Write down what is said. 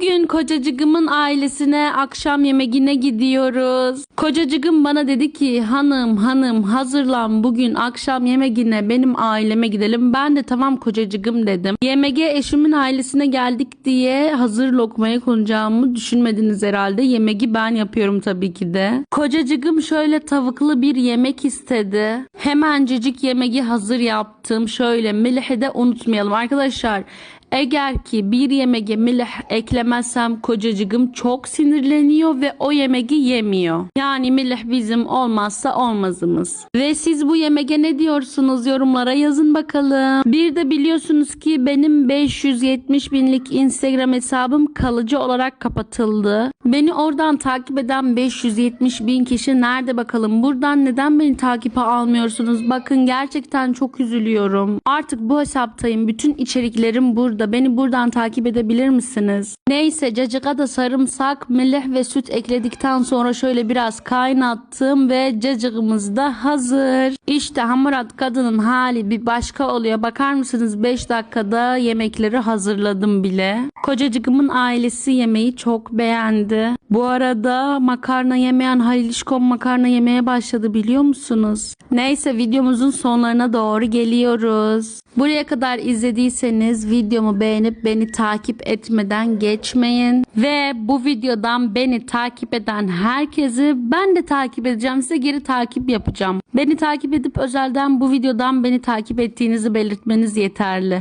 Bugün kocacığımın ailesine akşam yemeğine gidiyoruz. Kocacığım bana dedi ki hanım hanım hazırlan bugün akşam yemeğine benim aileme gidelim. Ben de tamam kocacığım dedim. Yemeğe eşimin ailesine geldik diye hazır lokmaya konacağımı düşünmediniz herhalde. Yemeği ben yapıyorum tabii ki de. Kocacığım şöyle tavuklu bir yemek istedi. Hemencecik yemeği hazır yaptım. Şöyle milhi de unutmayalım arkadaşlar. Eğer ki bir yemeğe milih eklemezsem kocacığım çok sinirleniyor ve o yemeği yemiyor. Yani milih bizim olmazsa olmazımız. Ve siz bu yemeğe ne diyorsunuz yorumlara yazın bakalım. Bir de biliyorsunuz ki benim 570 binlik Instagram hesabım kalıcı olarak kapatıldı. Beni oradan takip eden 570 bin kişi nerede bakalım? Buradan neden beni takipe almıyorsunuz? Bakın gerçekten çok üzülüyorum. Artık bu hesaptayım. Bütün içeriklerim burada. Beni buradan takip edebilir misiniz? Neyse cacığa da sarımsak, milih ve süt ekledikten sonra şöyle biraz kaynattım ve cacığımız da hazır. İşte hamurat kadının hali bir başka oluyor. Bakar mısınız 5 dakikada yemekleri hazırladım bile. Kocacığımın ailesi yemeği çok beğendi. Bu arada makarna yemeyen Halilişkom makarna yemeye başladı biliyor musunuz? Neyse videomuzun sonlarına doğru geliyoruz. Buraya kadar izlediyseniz videomu beğenip beni takip etmeden geçmeyin. Ve bu videodan beni takip eden herkesi ben de takip edeceğim. Size geri takip yapacağım. Beni takip edip özelden bu videodan beni takip ettiğinizi belirtmeniz yeterli.